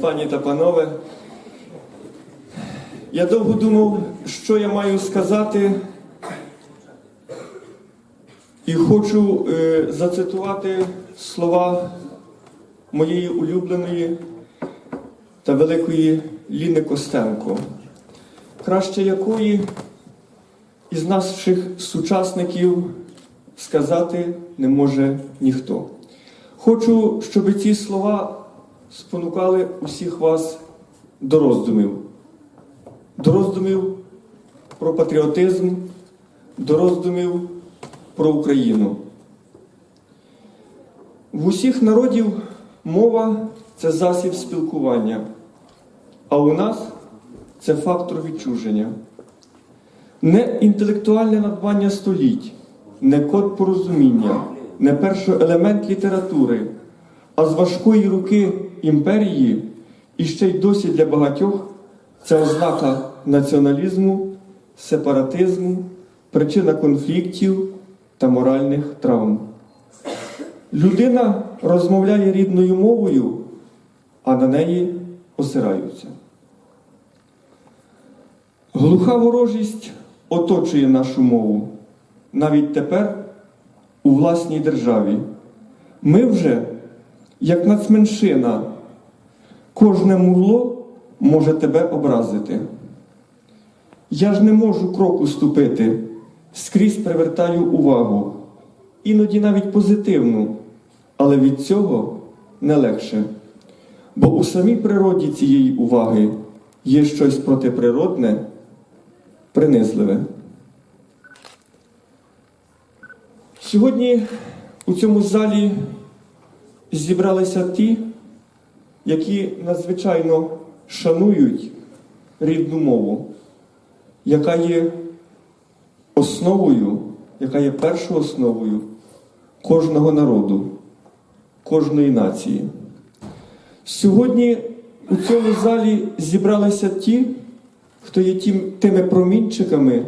Пані та панове, я довго думав, що я маю сказати, і хочу е, зацитувати слова моєї улюбленої та великої Ліни Костенко, краще якої із наших сучасників сказати не може ніхто. Хочу, щоб ці слова спонукали усіх вас до роздумів. До роздумів про патріотизм, до роздумів про Україну. В усіх народів мова це засіб спілкування, а у нас це фактор відчуження. Не інтелектуальне надбання століть, не код порозуміння, не перший елемент літератури, а з важкої руки імперії і ще й досі для багатьох це ознака націоналізму, сепаратизму, причина конфліктів та моральних травм. Людина розмовляє рідною мовою, а на неї осираються. Глуха ворожість оточує нашу мову навіть тепер у власній державі. Ми вже, як нацменшина, кожне мурло може тебе образити. Я ж не можу кроку ступити, скрізь привертаю увагу, іноді навіть позитивну, але від цього не легше. Бо у самій природі цієї уваги є щось протиприродне, принизливе. Сьогодні у цьому залі зібралися ті, які надзвичайно шанують рідну мову, яка є основою, яка є першою основою кожного народу, кожної нації. Сьогодні у цьому залі зібралися ті, хто є тим, тими промінчиками,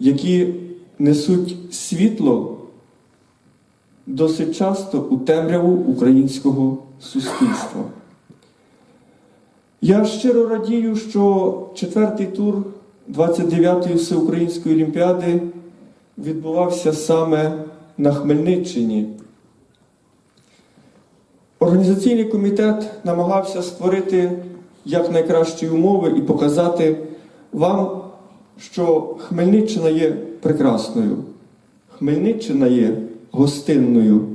які несуть світло досить часто у темряву українського суспільства. Я щиро радію, що четвертий тур 29-ї всеукраїнської олімпіади відбувався саме на Хмельниччині. Організаційний комітет намагався створити якнайкращі умови і показати вам, що Хмельниччина є прекрасною, Хмельниччина є гостинною,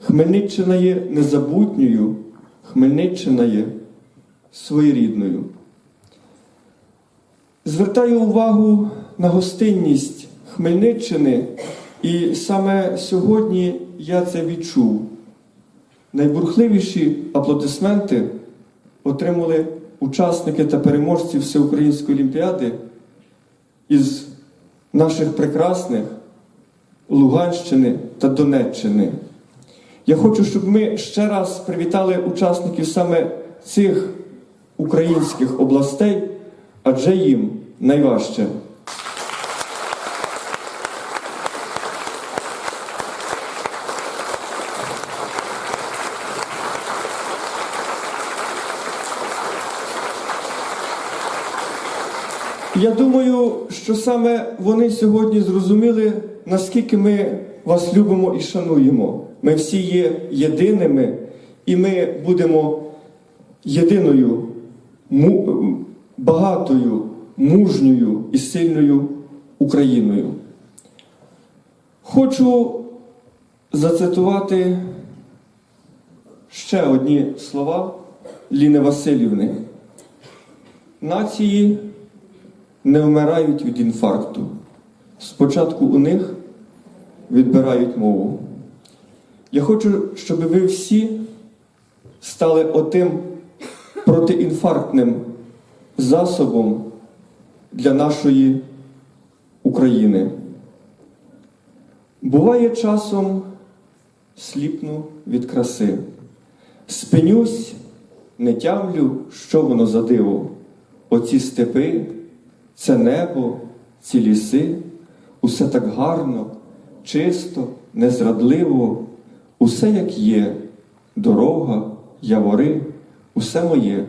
Хмельниччина є незабутньою, Хмельниччина є своєрідною. Звертаю увагу на гостинність Хмельниччини, і саме сьогодні я це відчув. Найбурхливіші аплодисменти отримали учасники та переможці Всеукраїнської олімпіади із наших прекрасних Луганщини та Донеччини. Я хочу, щоб ми ще раз привітали учасників саме цих українських областей, адже їм найважче. Я думаю, що саме вони сьогодні зрозуміли, наскільки ми вас любимо і шануємо. Ми всі є єдиними, і ми будемо єдиною, багатою, мужньою і сильною Україною. Хочу зацитувати ще одні слова Ліни Васильівни. Нації не вмирають від інфаркту. Спочатку у них відбирають мову. Я хочу, щоб ви всі стали отим протиінфарктним засобом для нашої України. Буває часом сліпну від краси. Спинюсь, не тямлю, що воно за диво. Оці степи, це небо, ці ліси, усе так гарно, чисто, незрадливо, усе як є, дорога, явори, усе моє,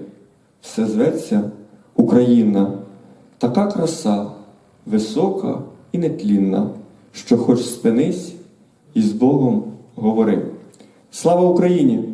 все зветься Україна, така краса, висока і нетлінна, що хоч спинись і з Богом говори. Слава Україні!